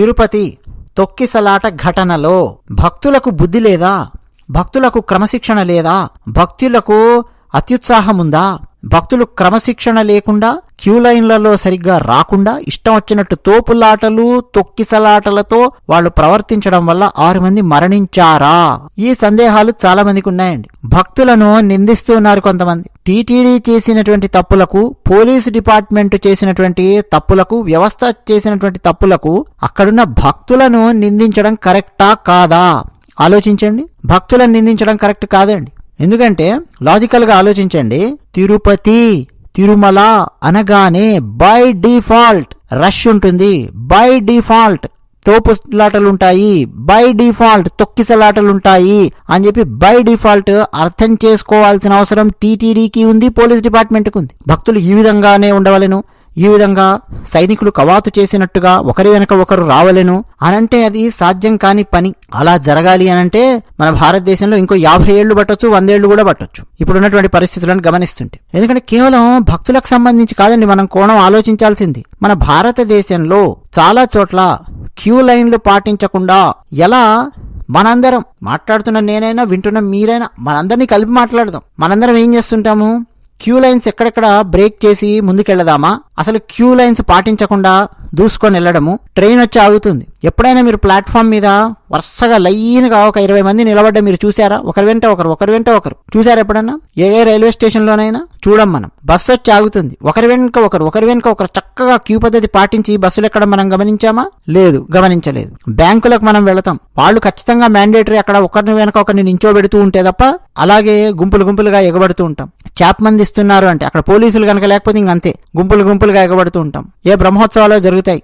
తిరుపతి తొక్కిసలాట ఘటనలో భక్తులకు బుద్ధి లేదా? భక్తులకు క్రమశిక్షణ లేదా? భక్తులకు అత్యుత్సాహముందా? భక్తులు క్రమశిక్షణ లేకుండా క్యూ లైన్లలో సరిగ్గా రాకుండా ఇష్టం వచ్చినట్టు తోపులాటలు తొక్కిసలాటలతో వాళ్ళు ప్రవర్తించడం వల్ల ఆరు మంది మరణించారా? ఈ సందేహాలు చాలా మందికి ఉన్నాయండి. భక్తులను నిందిస్తున్నారు కొంతమంది. టీటీడీ చేసినటువంటి తప్పులకు పోలీసు డిపార్ట్మెంట్ చేసినటువంటి తప్పులకు వ్యవస్థ చేసినటువంటి తప్పులకు అక్కడున్న భక్తులను నిందించడం కరెక్టా కాదా? ఆలోచించండి. భక్తులను నిందించడం కరెక్ట్ కాదండి. ఎందుకంటే లాజికల్గా ఆలోచించండి. తిరుపతి తిరుమల అనగానే బై డిఫాల్ట్ రష్ ఉంటుంది. బై డిఫాల్ట్ తోపులాటలుంటాయి. బై డిఫాల్ట్ తొక్కిసలాటలుంటాయి అని చెప్పి బై డిఫాల్ట్ అర్థం చేసుకోవాల్సిన అవసరం టీటీడీకి ఉంది పోలీస్ డిపార్ట్మెంట్కి ఉంది. భక్తులు ఈ విధంగానే ఉండవలెను. ఈ విధంగా సైనికులు కవాతు చేసినట్టుగా ఒకరి వెనక ఒకరు రావలెను. అనంటే అది సాధ్యం కాని పని. అలా జరగాలి అనంటే మన భారతదేశంలో ఇంకో యాభై ఏళ్ళు పట్టొచ్చు వందేళ్ళు కూడా పట్టొచ్చు. ఇప్పుడున్నటువంటి పరిస్థితులను గమనిస్తుంటే. ఎందుకంటే కేవలం భక్తులకు సంబంధించి కాదండి మనం కోణం ఆలోచించాల్సింది. మన భారతదేశంలో చాలా చోట్ల క్యూ లైన్లు పాటించకుండా ఎలా మనందరం మాట్లాడుతున్న నేనైనా వింటున్న మీరైనా మనందరినీ కలిపి మాట్లాడదాం. మనందరం ఏం చేస్తుంటాము? క్యూ లైన్స్ ఎక్కడెక్కడ బ్రేక్ చేసి ముందుకెళ్దామా అసలు క్యూ లైన్స్ పాటించకుండా దూసుకొని వెళ్ళడము ట్రైన్ వచ్చి ఆగుతుంది. ఎప్పుడైనా మీరు ప్లాట్ఫామ్ మీద వరుసగా లైన్గా ఒక ఇరవై మంది నిలబడ్డ మీరు చూసారా ఒకరి వెంట ఒకరు ఒకరి వెంట ఒకరు. చూసారా ఎప్పుడన్నా? ఏ ఏ రైల్వే స్టేషన్లోనైనా? చూడం మనం. బస్సు వచ్చి ఆగుతుంది. ఒకరి వెనుక ఒకరు ఒకరి వెనుక ఒకరు చక్కగా క్యూ పద్ధతి పాటించి బస్సులు ఎక్కడ మనం గమనించామా? లేదు గమనించలేదు. బ్యాంకులకు మనం వెళతాం. వాళ్ళు ఖచ్చితంగా మ్యాండేటరీ అక్కడ ఒకరిని వెనక ఒకరిని నించోబెడుతూ ఉంటే తప్ప అలాగే గుంపులు గుంపులుగా ఎగబడుతూ ఉంటాం. చాప్ మంది ఇస్తున్నారు అంటే అక్కడ పోలీసులు కనుక లేకపోతే ఇంకంతే గుంపులు గుంపులుగా ఎగబడుతూ ఉంటాం. ఏ బ్రహ్మోత్సవాలు జరుగుతాయి?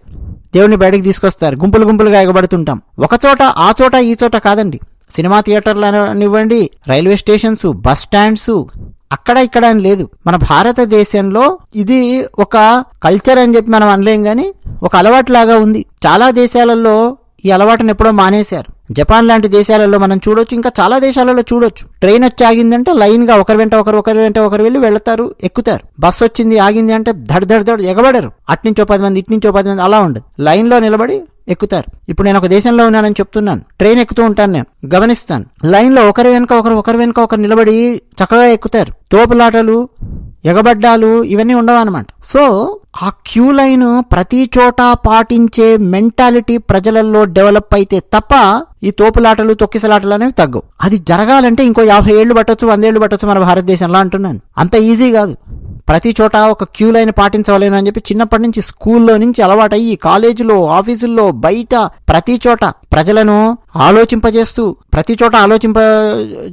దేవుని బయటకు తీసుకొస్తారు. గుంపులు గుంపులుగా ఎగబడుతుంటాం ఒక చోట ఆ చోట ఈ చోట కాదండి. సినిమా థియేటర్లు అనివ్వండి రైల్వే స్టేషన్స్ బస్ స్టాండ్స్ అక్కడ ఇక్కడ అని లేదు. మన భారతదేశంలో ఇది ఒక కల్చర్ అని చెప్పి మనం అనలేం కానీ ఒక అలవాటు లాగా ఉంది. చాలా దేశాలలో ఈ అలవాటును ఎప్పుడో మానేశారు. జపాన్ లాంటి దేశాలలో మనం చూడొచ్చు ఇంకా చాలా దేశాలలో చూడొచ్చు. ట్రైన్ వచ్చి ఆగిందంటే లైన్గా ఒకరి వెంట ఒకరు ఒకరి వెంట ఒకరు వెళ్ళి వెళ్తారు ఎక్కుతారు. బస్ వచ్చింది ఆగింది అంటే దడ్ దడ్ దడ్ ఎగబడరు. అట్నుంచో పది మంది ఇట్నుంచో పది మంది అలా ఉండదు. లైన్లో నిలబడి ఎక్కుతారు. ఇప్పుడు నేను ఒక దేశంలో ఉన్నానని చెప్తున్నాను. ట్రైన్ ఎక్కుతూ ఉంటాను నేను గమనిస్తాను. లైన్లో ఒకరి వెనుక ఒకరు ఒకరి వెనుక ఒకరు నిలబడి చక్కగా ఎక్కుతారు. తోపులాటలు ఎగబడ్డాలు ఇవన్నీ ఉండవన్నమాట. సో ఆ క్యూ లైన్ ప్రతి చోట పాటించే మెంటాలిటీ ప్రజలలో డెవలప్ అయితే తప్ప ఈ తోపులాటలు తొక్కిసలాటలు అనేవి తగ్గవు. అది జరగాలంటే ఇంకో యాభై ఏళ్ళు పట్టొచ్చు వందేళ్ళు పట్టొచ్చు మన భారతదేశంలో అంటున్నాను. అంత ఈజీ కాదు. ప్రతి చోట ఒక క్యూ లైన్ పాటించవలేను అని చెప్పి చిన్నప్పటి నుంచి స్కూల్లో నుంచి అలవాటయ్యి కాలేజీలో ఆఫీసుల్లో బయట ప్రతి చోట ప్రజలను ఆలోచింపజేస్తూ ప్రతి చోట ఆలోచింప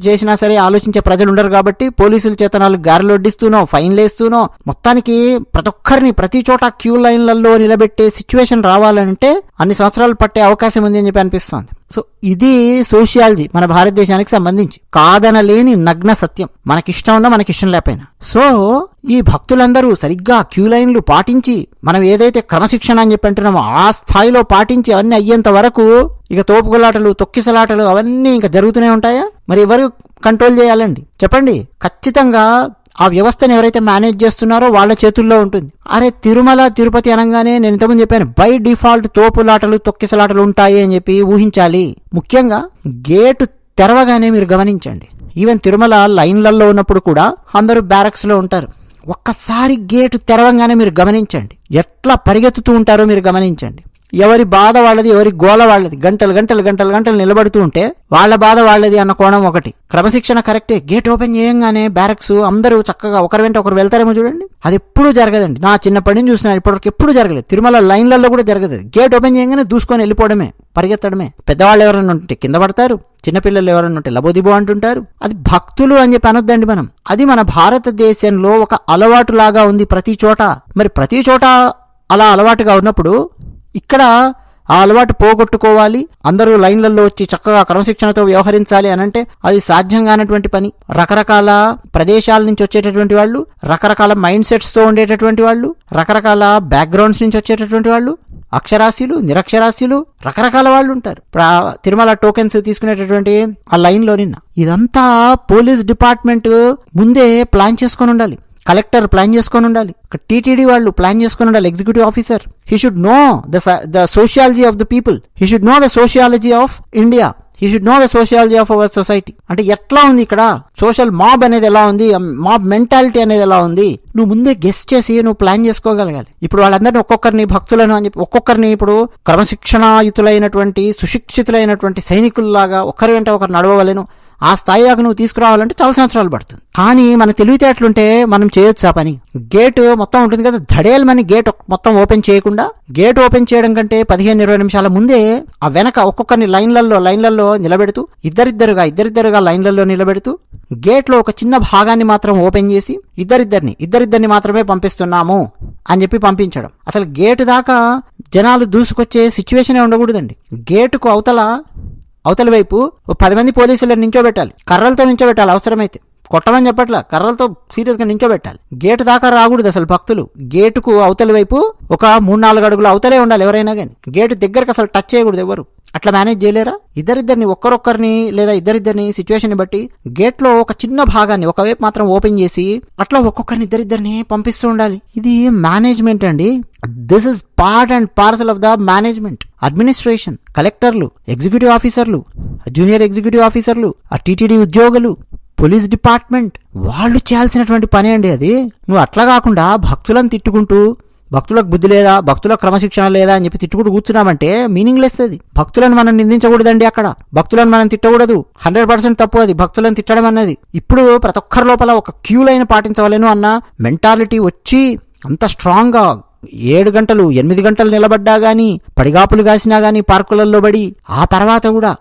చేసినా సరే ఆలోచించే ప్రజలు ఉండరు కాబట్టి పోలీసుల చేత నాలుగు గారెలు వడ్డిస్తూనో ఫైన్లు వేస్తూనో మొత్తానికి ప్రతి ఒక్కరిని ప్రతి చోట క్యూ లైన్లలో నిలబెట్టే సిచ్యువేషన్ రావాలంటే అన్ని సంవత్సరాలు పట్టే అవకాశం ఉంది అని చెప్పి అనిపిస్తోంది. సో ఇది సోషియాలజీ మన భారతదేశానికి సంబంధించి. కాదనలేని నగ్న సత్యం. మనకిష్టం ఉన్నా మనకిష్టం లేకపోయినా. సో ఈ భక్తులందరూ సరిగ్గా క్యూ లైన్లు పాటించి మనం ఏదైతే క్రమశిక్షణ అని చెప్పి అంటున్నామో ఆ స్థాయిలో పాటించి అవన్నీ అయ్యేంత వరకు ఇక తోపుగులాటలు తొక్కిసలాటలు అవన్నీ ఇంకా జరుగుతూనే ఉంటాయా? మరి ఎవరు కంట్రోల్ చేయాలండి? చెప్పండి. ఖచ్చితంగా ఆ వ్యవస్థను ఎవరైతే మేనేజ్ చేస్తున్నారో వాళ్ళ చేతుల్లో ఉంటుంది. అరే తిరుమల తిరుపతి అనగానే నేను ఇంతకుముందు చెప్పాను బై డిఫాల్ట్ తోపులాటలు తొక్కిసలాటలు ఉంటాయి అని చెప్పి ఊహించాలి. ముఖ్యంగా గేటు తెరవగానే మీరు గమనించండి. ఈవెన్ తిరుమల లైన్లలో ఉన్నప్పుడు కూడా అందరూ బ్యారక్స్లో ఉంటారు. ఒక్కసారి గేటు తెరవంగానే మీరు గమనించండి. ఎట్లా పరిగెత్తుతూ ఉంటారో మీరు గమనించండి. ఎవరి బాధ వాళ్ళది ఎవరి గోల వాళ్ళది. గంటలు గంటలు గంటలు గంటలు నిలబడుతూ ఉంటే వాళ్ళ బాధ వాళ్ళది అన్న కోణం ఒకటి. క్రమశిక్షణ కరెక్టే. గేట్ ఓపెన్ చేయంగానే బ్యారక్స్ అందరూ చక్కగా ఒకరి వెంట ఒకరు వెళ్తారేమో చూడండి. అది ఎప్పుడూ జరగదండి. నా చిన్నప్పటి నుంచి చూసినా ఇప్పటివరకు ఎప్పుడు జరగలేదు. తిరుమల లైన్లలో కూడా జరగదు గేట్ ఓపెన్ చేయగానే దూసుకొని వెళ్ళిపోవడమే పరిగెత్తడమే. పెద్దవాళ్ళు ఎవరైనా ఉంటే కింద పడతారు చిన్నపిల్లలు ఎవరైనా ఉంటే లబోదిబో అంటుంటారు. అది భక్తులు అని చెప్పి అనొద్దండి మనం. అది మన భారతదేశంలో ఒక అలవాటు లాగా ఉంది ప్రతి చోట. మరి ప్రతి చోట అలా అలవాటుగా ఉన్నప్పుడు ఇక్కడ ఆ అలవాటు పోగొట్టుకోవాలి. అందరూ లైన్లలో వచ్చి చక్కగా క్రమశిక్షణతో వ్యవహరించాలి అని అంటే అది సాధ్యం కానటువంటి పని. రకరకాల ప్రదేశాల నుంచి వచ్చేటటువంటి వాళ్ళు రకరకాల మైండ్ సెట్స్తో ఉండేటటువంటి వాళ్ళు రకరకాల బ్యాక్గ్రౌండ్స్ నుంచి వచ్చేటటువంటి వాళ్ళు అక్షరాస్యులు నిరక్షరాస్యులు రకరకాల వాళ్ళు ఉంటారు. ఇప్పుడు ఆ తిరుమల టోకెన్స్ తీసుకునేటటువంటి ఆ లైన్లో నిన్న. ఇదంతా పోలీస్ డిపార్ట్మెంట్ ముందే ప్లాన్ చేసుకొని ఉండాలి. కలెక్టర్ ప్లాన్ చేసుకొని ఉండాలి. టీటీడీ వాళ్ళు ప్లాన్ చేసుకొని ఉండాలి executive officer. He should know the the sociology of the people he should know the sociology of India he should know the sociology of our society అంటే ఎట్లా ఉంది ఇక్కడ? సోషల్ మాబ్ అనేది ఎలా ఉంది? Um, మాబ్ మెంటాలిటీ అనేది ఎలా ఉంది? నువ్వు ముందే గెస్ట్ చేసి నువ్వు ప్లాన్ చేసుకోగలగాలి. ఇప్పుడు వాళ్ళందరినీ ఒక్కొక్కరిని భక్తులను అని చెప్పి ఒక్కొక్కరిని ఇప్పుడు క్రమశిక్షణాయుతులైనటువంటి సుశిక్షితులైనటువంటి సైనికుల్లాగా ఒకరి వెంట ఒకరు నడవలేను ఆ స్థాయి దాకా నువ్వు తీసుకురావాలంటే చాలా సంవత్సరాలు పడుతుంది. కానీ మన తెలివితేటలుంటే మనం చేయొచ్చు ఆ పని. గేట్ మొత్తం ఉంటుంది కదా ధడేలమని గేట్ మొత్తం ఓపెన్ చేయకుండా గేట్ ఓపెన్ చేయడం కంటే పదిహేను ఇరవై నిమిషాల ముందే ఆ వెనక ఒక్కొక్కరిని లైన్లలో లైన్లలో నిలబెడుతూ ఇద్దరిద్దరుగా ఇద్దరిద్దరుగా లైన్లలో నిలబెడుతూ గేట్లో ఒక చిన్న భాగాన్ని మాత్రం ఓపెన్ చేసి ఇద్దరిద్దరిని ఇద్దరిద్దరిని మాత్రమే పంపిస్తున్నాము అని చెప్పి పంపించడం. అసలు గేటు దాకా జనాలు దూసుకొచ్చే సిచ్యువేషనే ఉండకూడదండి. గేటుకు అవతల అవతల వైపు ఓ పది మంది పోలీసులను నించోబెట్టాలి. కర్రలతో నించోబెట్టాలి. అవసరమైతే. కొట్టమని చెప్పట్లా కర్రలతో సీరియస్గా నించోబెట్టాలి. గేటు దాకా రాకూడదు అసలు భక్తులు. గేటుకు అవతలి వైపు ఒక మూడు నాలుగు అడుగులు అవతలే ఉండాలి ఎవరైనా కానీ గేటు దగ్గరకు అసలు టచ్ చేయకూడదు ఎవరు. అట్లా మేనేజ్ చేయలేరా? ఇద్దరిద్దరిని ఒక్కరొక్కరిని లేదా ఇద్దరిద్దరిని సిచ్యువేషన్ బట్టి గేట్లో ఒక చిన్న భాగాన్ని ఒకవైపు మాత్రం ఓపెన్ చేసి అట్లా ఒక్కొక్కరిని ఇద్దరిద్దరిని పంపిస్తూ ఉండాలి. ఇది మేనేజ్మెంట్ అండి. This is part and parcel of the management administration కలెక్టర్లు ఎగ్జిక్యూటివ్ ఆఫీసర్లు జూనియర్ ఎగ్జిక్యూటివ్ ఆఫీసర్లు ఆ టీటీడీ ఉద్యోగులు పోలీస్ డిపార్ట్మెంట్ వాళ్ళు చేయాల్సినటువంటి పని అండి అది. నువ్వు అట్లా కాకుండా భక్తులను తిట్టుకుంటూ భక్తులకు బుద్ధి లేదా భక్తులకు క్రమశిక్షణ లేదా అని చెప్పి తిట్టుకుంటూ కూర్చున్నామంటే మీనింగ్లెస్ అది. భక్తులను మనం నిందించకూడదండి అక్కడ. భక్తులను మనం తిట్టకూడదు. హండ్రెడ్ పర్సెంట్ తప్పు అది. భక్తులను తిట్టడం అన్నది. ఇప్పుడు ప్రతి ఒక్కరి లోపల ఒక క్యూ లైన్ పాటించవలేను అన్న మెంటాలిటీ వచ్చి అంత స్ట్రాంగ్గా ఏడు గంటలు ఎనిమిది గంటలు నిలబడ్డా కానీ పడిగాపులు కాసినా కానీ పార్కులలో పడి ఆ తర్వాత కూడా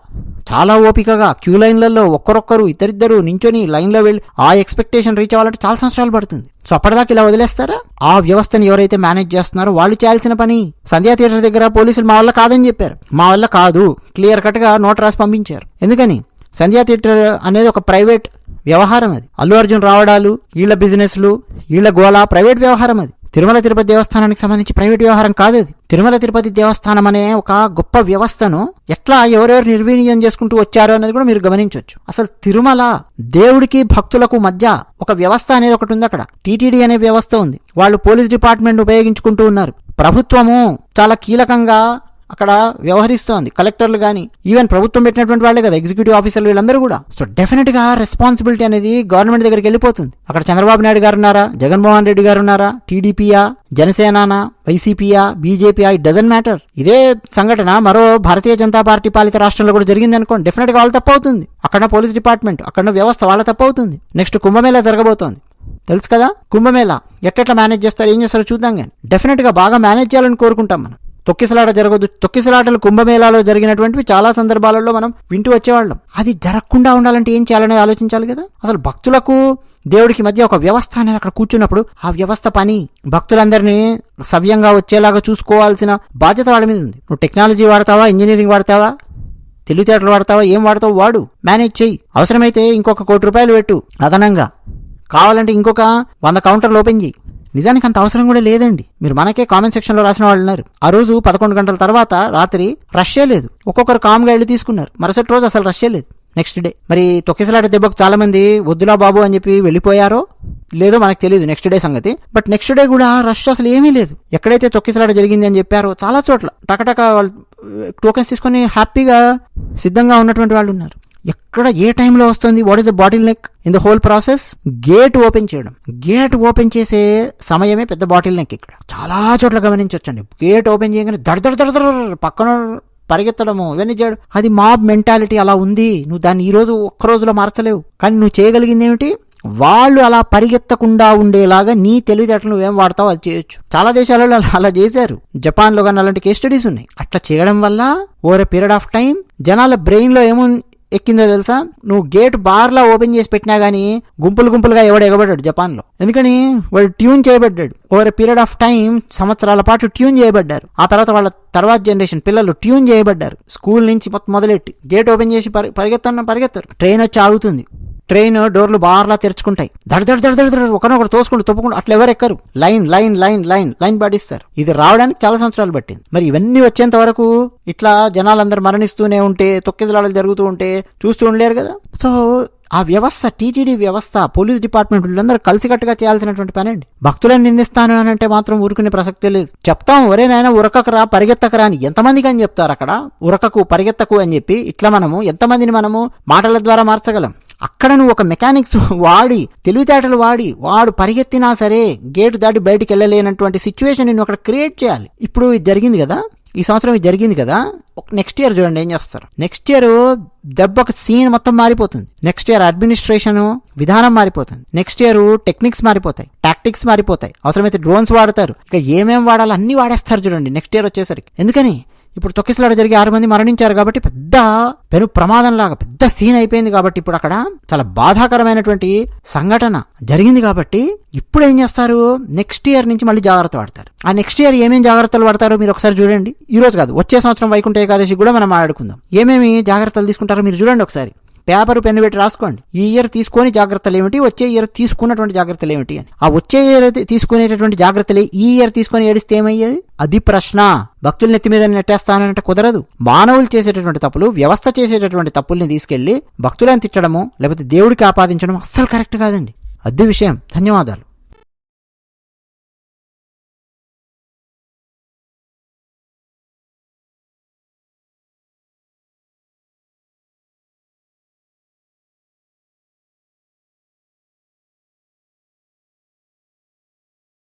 చాలా ఓపికగా క్యూ లైన్లలో ఒక్కరొక్కరు ఇద్దరిద్దరు నించొని లైన్లో వెళ్ళి ఆ ఎక్స్పెక్టేషన్ రీచ్ అవ్వాలంటే చాలా సంవత్సరాలు పడుతుంది. సో అప్పటిదాకా ఇలా వదిలేస్తారా? ఆ వ్యవస్థను ఎవరైతే మేనేజ్ చేస్తున్నారో వాళ్ళు చేయాల్సిన పని సంధ్యా థియేటర్ దగ్గర పోలీసులు మా వల్ల కాదని చెప్పారు. మా వల్ల కాదు. క్లియర్ కట్గా నోట్ రాసి పంపించారు. ఎందుకని? సంధ్యా థియేటర్ అనేది ఒక ప్రైవేట్ వ్యవహారం అది. అల్లు అర్జున్ రావడాలు వీళ్ళ బిజినెస్లు వీళ్ళ గోళ ప్రైవేట్ వ్యవహారం అది. తిరుమల తిరుపతి దేవస్థానానికి సంబంధించి ప్రైవేట్ వ్యవహారం కాదు అది. తిరుమల తిరుపతి దేవస్థానం అనే ఒక గొప్ప వ్యవస్థను ఎట్లా ఎవరెవరు నిర్వీర్యం చేసుకుంటూ వచ్చారో అనేది కూడా మీరు గమనించవచ్చు అసలు తిరుమల దేవుడికి భక్తులకు మధ్య ఒక వ్యవస్థ అనేది ఒకటి ఉంది అక్కడ. టీటీడీ అనే వ్యవస్థ ఉంది. వాళ్ళు పోలీస్ డిపార్ట్మెంట్ ఉపయోగించుకుంటూ ఉన్నారు. ప్రభుత్వము చాలా కీలకంగా అక్కడ వ్యవహరిస్తోంది. కలెక్టర్లు కానీ ఈవెన్ ప్రభుత్వం పెట్టినటువంటి వాళ్ళే కదా ఎగ్జిక్యూటివ్ ఆఫీసర్లు వీళ్ళందరూ కూడా. సో డెఫినెట్గా రెస్పాన్సిబిలిటీ అనేది గవర్నమెంట్ దగ్గరికి వెళ్ళిపోతుంది. అక్కడ చంద్రబాబు నాయుడు గారు ఉన్నారా? జగన్మోహన్ రెడ్డి గారు ఉన్నారా? టీడీపీయా? జనసేనానా? వైసీపీయా? బీజేపీయా? ఇట్ డజన్ మ్యాటర్ ఇదే సంఘటన మరో భారతీయ జనతా పార్టీ పాలిత రాష్ట్రంలో కూడా జరిగింది అనుకోండి. డెఫినెట్గా వాళ్ళు తప్పవుతుంది అక్కడ పోలీస్ డిపార్ట్మెంట్ అక్కడ వ్యవస్థ వాళ్ళ తప్పవుతుంది నెక్స్ట్ కుంభమేళా జరగబోతోంది. తెలుసు కదా? కుంభమేళా. ఎట్లెట్లా మేనేజ్ చేస్తారు? ఏం చేస్తారో చూద్దాం కానీ డెఫినెట్గా బాగా మేనేజ్ చేయాలని కోరుకుంటాం మనం. తొక్కిసలాట జరగదు. తొక్కిసలాటలు కుంభమేళాలో జరిగినటువంటివి చాలా సందర్భాలలో మనం వింటూ వచ్చేవాళ్ళం. అది జరగకుండా ఉండాలంటే ఏం చేయాలనేది ఆలోచించాలి కదా? అసలు భక్తులకు దేవుడికి మధ్య ఒక వ్యవస్థ అనేది అక్కడ కూర్చున్నప్పుడు ఆ వ్యవస్థ పని భక్తులందరినీ సవ్యంగా వచ్చేలాగా చూసుకోవాల్సిన బాధ్యత వాళ్ళ మీద ఉంది. నువ్వు టెక్నాలజీ వాడతావా? ఇంజనీరింగ్ వాడతావా? తెలివితేటలు వాడతావా? ఏం వాడతావు వాడు. మేనేజ్ చేయి అవసరమైతే ఇంకొక కోటి రూపాయలు పెట్టు అదనంగా. కావాలంటే ఇంకొక వంద కౌంటర్లు ఓపెన్ చేయి నిజానికి అంత అవసరం కూడా లేదండి. మీరు మనకే కామెంట్ సెక్షన్లో రాసిన వాళ్ళు ఉన్నారు. ఆ రోజు పదకొండు గంటల తర్వాత రాత్రి రష్యే లేదు. ఒక్కొక్కరు కామ్గా వెళ్ళి తీసుకున్నారు. మరుసటి రోజు అసలు రష్యే లేదు. నెక్స్ట్ డే మరి తొక్కిసలాట దెబ్బకు చాలా మంది వద్దులా బాబు అని చెప్పి వెళ్ళిపోయారో లేదో మనకు తెలియదు నెక్స్ట్ డే సంగతి. బట్ నెక్స్ట్ డే కూడా రష్ అసలు ఏమీ లేదు. ఎక్కడైతే తొక్కిసలాట జరిగింది అని చెప్పారో చాలా చోట్ల టకటక వాళ్ళు uh, టోకెన్స్ తీసుకొని హ్యాపీగా సిద్ధంగా ఉన్నటువంటి వాళ్ళు ఉన్నారు. ఎక్కడ ఏ టైంలో వస్తుంది? What is the bottleneck in the whole process gate open చేయడం. గేట్ ఓపెన్ చేసే సమయమే పెద్ద బాటిల్ నెక్ ఇక్కడ. చాలా చోట్ల గమనించవచ్చండి గేట్ ఓపెన్ చేయగానే దడదడ దడదడ పక్కన పరిగెత్తడము ఇవన్నీ చేయడం. అది మాబ్ మెంటాలిటీ అలా ఉంది. నువ్వు దాన్ని ఈ రోజు ఒక్క రోజులో మార్చలేవు. కానీ నువ్వు చేయగలిగింది ఏమిటి? వాళ్ళు అలా పరిగెత్తకుండా ఉండేలాగా నీ తెలివితేటలు నువ్వేం వాడతావు అది చేయొచ్చు. చాలా దేశాలలో అలా- అలా చేశారు. జపాన్లో కానీ అలాంటి కేస్ స్టడీస్ ఉన్నాయి. అట్లా చేయడం వల్ల over a period of time జనాల బ్రెయిన్లో ఏమో ఎక్కిందో తెలుసా? నువ్వు గేట్ బార్లా ఓపెన్ చేసి పెట్టినా గానీ గుంపులు గుంపులుగా ఎవడు ఎగబడ్డాడు జపాన్లో. ఎందుకని? వాడు ట్యూన్ చేయబడ్డాడు. ఓవర్ పీరియడ్ ఆఫ్ టైం సంవత్సరాల పాటు ట్యూన్ చేయబడ్డారు. ఆ తర్వాత వాళ్ళ తర్వాత జనరేషన్ పిల్లలు ట్యూన్ చేయబడ్డారు. స్కూల్ నుంచి మొత్తం మొదలెట్టి గేట్ ఓపెన్ చేసి పరి- పరిగెత్తన్న పరిగెత్తారు. ట్రైన్ వచ్చి ఆగుతుంది. ట్రైన్ డోర్లు బార్లా తెరుచుకుంటాయి. దడ దడ దడ దడ ఒకనొకరు తోసుకుంటూ తొప్పుకుంటూ అట్లా ఎవరు ఎక్కరు line line line line line పాటిస్తారు. ఇది రావడానికి చాలా సంవత్సరాలు పట్టింది. మరి ఇవన్నీ వచ్చేంత వరకు ఇట్లా జనాలందరూ మరణిస్తూనే ఉంటే తొక్కిసలాడలు జరుగుతూ ఉంటే చూస్తూ ఉండలేరు కదా? సో ఆ వ్యవస్థ టీటీడీ వ్యవస్థ పోలీస్ డిపార్ట్మెంట్ వీళ్ళందరూ కలిసికట్టుగా చేయాల్సినటువంటి పని అండి భక్తులను నిందిస్తాను అని అంటే మాత్రం ఊరుకునే ప్రసక్తే లేదు. చెప్తాం ఒరే నాయన ఉరకకరా పరిగెత్తకరా అని ఎంతమందికి అని చెప్తారు అక్కడ? ఉరకకు పరిగెత్తకు అని చెప్పి ఇట్లా మనము ఎంతమందిని మనము మాటల ద్వారా మార్చగలం? అక్కడ నువ్వు ఒక మెకానిక్స్ వాడి తెలివితేటలు వాడి వాడు పరిగెత్తినా సరే గేటు దాటి బయటికి వెళ్ళలేనటువంటి సిచ్యువేషన్ నువ్వు అక్కడ క్రియేట్ చేయాలి. ఇప్పుడు ఇది జరిగింది కదా? ఈ సంవత్సరం ఇది జరిగింది కదా? నెక్స్ట్ ఇయర్ చూడండి ఏం చేస్తారు. నెక్స్ట్ ఇయర్ దెబ్బకు సీన్ మొత్తం మారిపోతుంది. నెక్స్ట్ ఇయర్ అడ్మినిస్ట్రేషన్ విధానం మారిపోతుంది. నెక్స్ట్ ఇయర్ టెక్నిక్స్ మారిపోతాయి. టాక్టిక్స్ మారిపోతాయి. అవసరమైతే డ్రోన్స్ వాడతారు. ఇక ఏమేమి వాడాలో అన్ని వాడేస్తారు చూడండి. నెక్స్ట్ ఇయర్ వచ్చేసరికి. ఎందుకని? ఇప్పుడు తొక్కిసలాట జరిగి ఆరు మంది మరణించారు కాబట్టి పెద్ద పెను ప్రమాదం లాగా పెద్ద సీన్ అయిపోయింది కాబట్టి ఇప్పుడు అక్కడ చాలా బాధాకరమైనటువంటి సంఘటన జరిగింది కాబట్టి ఇప్పుడు ఏం చేస్తారు? నెక్స్ట్ ఇయర్ నుంచి మళ్ళీ జాగ్రత్త పడతారు ఆ నెక్స్ట్ ఇయర్ ఏమేమి జాగ్రత్తలు పడతారో మీరు ఒకసారి చూడండి. ఈ రోజు కాదు వచ్చే సంవత్సరం వైకుంఠ ఏకాదశి కూడా మనం మాట్లాడుకుందాం ఏమేమి జాగ్రత్తలు తీసుకుంటారో మీరు చూడండి ఒకసారి. పేపర్ పెన్ను పెట్టి రాసుకోండి. ఈ ఇయర్ తీసుకొని జాగ్రత్తలు ఏమిటి? వచ్చే ఇయర్ తీసుకున్నటువంటి జాగ్రత్తలు ఏమిటి అని. ఆ వచ్చే ఇయర్ తీసుకునేటటువంటి జాగ్రత్తలే ఈ ఇయర్ తీసుకొని ఏడిస్తే ఏమయ్యేది? అది ప్రశ్న. భక్తుల నెత్తి మీద నెట్టేస్తానంటే కుదరదు. మానవులు చేసేటటువంటి తప్పులు వ్యవస్థ చేసేటటువంటి తప్పుల్ని తీసుకెళ్ళి భక్తులను తిట్టడము లేకపోతే దేవుడికి ఆపాదించడం అస్సలు కరెక్ట్ కాదండి. అద్దె విషయం. ధన్యవాదాలు.